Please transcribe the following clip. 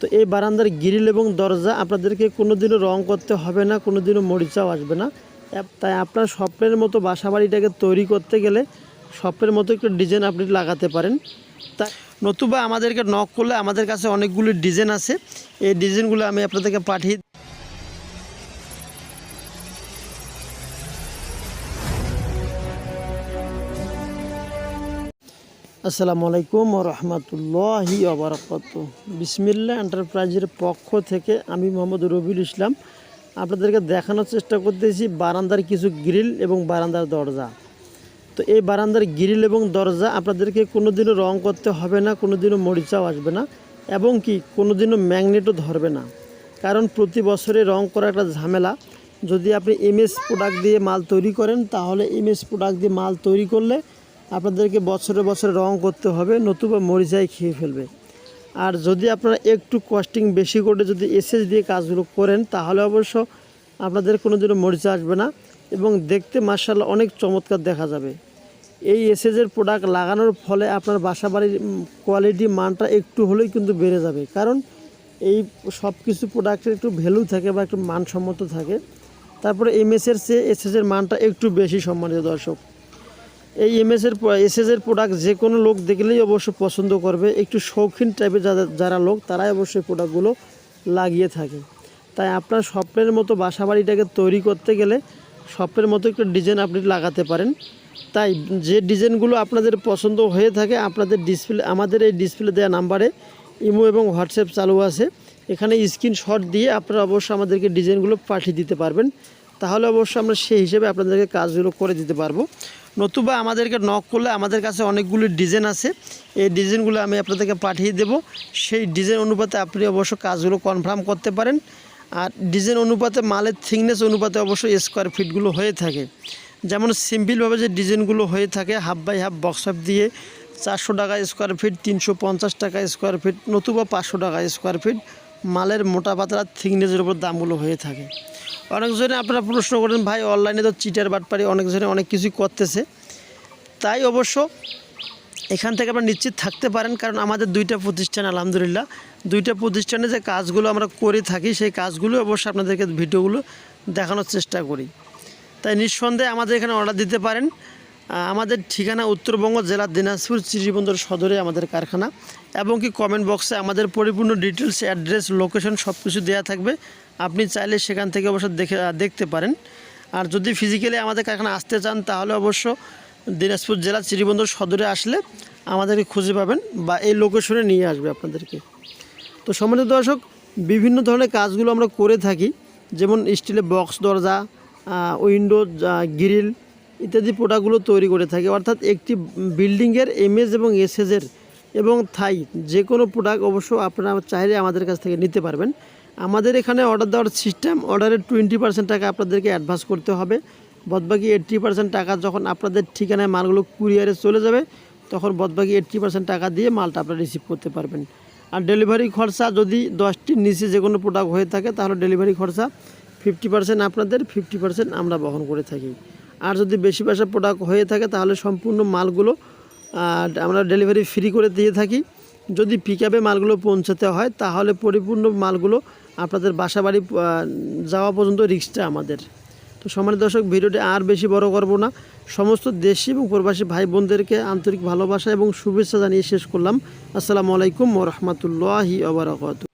তো এই বারান্দার গ্রিল এবং দরজা আপনাদেরকে কোনোদিনও রং করতে হবে না, কোনোদিনও মরিচাও আসবে না। তাই আপনার স্বপ্নের মতো বাসা বাড়িটাকে তৈরি করতে গেলে স্বপ্নের মতো একটু ডিজাইন আপনি লাগাতে পারেন। তা নতুবা আমাদেরকে নক করলে আমাদের কাছে অনেকগুলি ডিজাইন আছে। এই ডিজাইনগুলো আমি আপনাদেরকে পাঠিয়ে আসসালামু আলাইকুম রহমতুল্লাহি আবরাকাত বিসমিল্লা এন্টারপ্রাইজের পক্ষ থেকে আমি মোহাম্মদ রবিউল ইসলাম আপনাদেরকে দেখানোর চেষ্টা করতেছি বারান্দার কিছু গ্রিল এবং বারান্দার দরজা। তো এই বারান্দার গ্রিল এবং দরজা আপনাদেরকে কোনোদিনও রং করতে হবে না, কোনোদিনও মরিচাও আসবে না এবং কি কোনোদিনও ম্যাগনেটও ধরবে না। কারণ প্রতি বছরে রং করা একটা ঝামেলা। যদি আপনি এমএস প্রোডাক্ট দিয়ে মাল তৈরি করেন, তাহলে এমএস প্রোডাক্ট দিয়ে মাল তৈরি করলে আপনাদেরকে বছরে বছরে রং করতে হবে, নতুবা মরিচাই খেয়ে ফেলবে। আর যদি আপনারা একটু কস্টিং বেশি করে যদি এসএস দিয়ে কাজগুলো করেন, তাহলে অবশ্য আপনাদের কোনো দিনও মরিচা আসবে না এবং দেখতে মার্শাল অনেক চমৎকার দেখা যাবে। এই এসএসের প্রোডাক্ট লাগানোর ফলে আপনার বাসা বাড়ির কোয়ালিটি মানটা একটু হলেই কিন্তু বেড়ে যাবে। কারণ এই সব কিছু প্রোডাক্টের একটু ভ্যালু থাকে বা একটু মানসম্মত থাকে। তারপরে এমএসের চেয়ে এসএসের মানটা একটু বেশি সম্মানিত দর্শক। এই এমএসের এসএসের প্রোডাক্ট যে কোনো লোক দেখলেই অবশ্য পছন্দ করবে। একটু শৌখিন টাইপের যারা যারা লোক, তারাই অবশ্যই প্রোডাক্টগুলো লাগিয়ে থাকে। তাই আপনার স্বপ্নের মতো বাসা বাড়িটাকে তৈরি করতে গেলে স্বপ্নের মতো একটু ডিজাইন আপনি লাগাতে পারেন। তাই যে ডিজাইনগুলো আপনাদের পছন্দ হয়ে থাকে, আপনাদের ডিসপ্লে আমাদের এই ডিসপ্লে দেওয়া নাম্বারে ইমো এবং হোয়াটসঅ্যাপ চালু আছে। এখানে স্ক্রিনশট দিয়ে আপনারা অবশ্যই আমাদেরকে ডিজাইনগুলো পাঠিয়ে দিতে পারবেন। তাহলে অবশ্যই আমরা সেই হিসেবে আপনাদেরকে কাজগুলো করে দিতে পারব। নতুবা আমাদেরকে নক করলে আমাদের কাছে অনেকগুলি ডিজাইন আছে। এই ডিজাইনগুলো আমি আপনাদেরকে পাঠিয়ে দেব। সেই ডিজাইন অনুপাতে আপনি অবশ্য কাজগুলো কনফার্ম করতে পারেন। আর ডিজাইন অনুপাতে মালের থিকনেস অনুপাতে অবশ্যই স্কোয়ার ফিটগুলো হয়ে থাকে। যেমন সিম্পলভাবে যে ডিজাইনগুলো হয়ে থাকে half by half box up দিয়ে চারশো টাকা স্কোয়ার ফিট তিনশো পঞ্চাশ টাকা স্কোয়ার ফিট নতুবা পাঁচশো টাকা স্কোয়ার ফিট মালের মোটা পাতলা থিকনেসের উপর দামগুলো হয়ে থাকে। অনেকজনে আপনারা প্রশ্ন করেন, ভাই অনলাইনে তো চিটার বাটপারি, অনেকজনে অনেক কিছুই করতেছে। তাই অবশ্য এখান থেকে আপনারা নিশ্চিত থাকতে পারেন, কারণ আমাদের দুইটা প্রতিষ্ঠান, আলহামদুলিল্লাহ, দুইটা প্রতিষ্ঠানে যে কাজগুলো আমরা করে থাকি, সেই কাজগুলো অবশ্যই আপনাদেরকে ভিডিওগুলো দেখানোর চেষ্টা করি। তাই নিঃসন্দেহে আমাদের এখানে অর্ডার দিতে পারেন। আমাদের ঠিকানা উত্তরবঙ্গ জেলার দিনাজপুর চিরিবন্দর সদরে আমাদের কারখানা এবং কি কমেন্ট বক্সে আমাদের পরিপূর্ণ ডিটেলস অ্যাড্রেস লোকেশন সব কিছু দেওয়া থাকবে। আপনি চাইলে সেখান থেকে অবশ্য দেখে দেখতে পারেন। আর যদি ফিজিক্যালি আমাদের কারখানা আসতে চান, তাহলে অবশ্য দিনাজপুর জেলা চিরিবন্দর সদরে আসলে আমাদেরকে খুঁজে পাবেন বা এই লোকেশনে নিয়ে আসবে আপনাদেরকে। তো সম্মানিত দর্শক, বিভিন্ন ধরনের কাজগুলো আমরা করে থাকি। যেমন স্টিলের বক্স দরজা উইন্ডো গ্রিল ইত্যাদি প্রোডাক্টগুলো তৈরি করে থাকে। অর্থাৎ একটি বিল্ডিংয়ের এমএস এবং এসএসের এবং থাই যে কোনো প্রোডাক্ট অবশ্য আপনারা চাইলে আমাদের কাছ থেকে নিতে পারবেন। আমাদের এখানে অর্ডার দেওয়ার সিস্টেম অর্ডারের টোয়েন্টি পার্সেন্ট টাকা আপনাদেরকে অ্যাডভান্স করতে হবে। বদবাকি এইট্টি পার্সেন্ট টাকা যখন আপনাদের ঠিকানায় মালগুলো কুরিয়ারে চলে যাবে, তখন বদবাকি এইট্টি পার্সেন্ট টাকা দিয়ে মালটা আপনারা রিসিভ করতে পারবেন। আর ডেলিভারি খরচা যদি দশটির নিচে যে কোনো প্রোডাক্ট হয়ে থাকে, তাহলে ডেলিভারি খরচা ফিফটি পার্সেন্ট আপনাদের ফিফটি পার্সেন্ট আমরা বহন করে থাকি। আর যদি বেশি পয়সা প্রোডাক্ট হয়ে থাকে, তাহলে সম্পূর্ণ মালগুলো আমরা ডেলিভারি ফ্রি করে দিয়ে থাকি। যদি পিক মালগুলো পৌঁছাতে হয়, তাহলে পরিপূর্ণ মালগুলো আপনাদের বাসা বাড়ি যাওয়া পর্যন্ত রিক্সটা আমাদের। তো সম্মানিত দর্শক, ভিডিওটি আর বেশি বড় করব না। সমস্ত দেশি এবং প্রবাসী ভাই বোনদেরকে আন্তরিক ভালোবাসা এবং শুভেচ্ছা জানিয়ে শেষ করলাম। আসসালামু আলাইকুম ও রহমতুল্লাহি আবরাকাত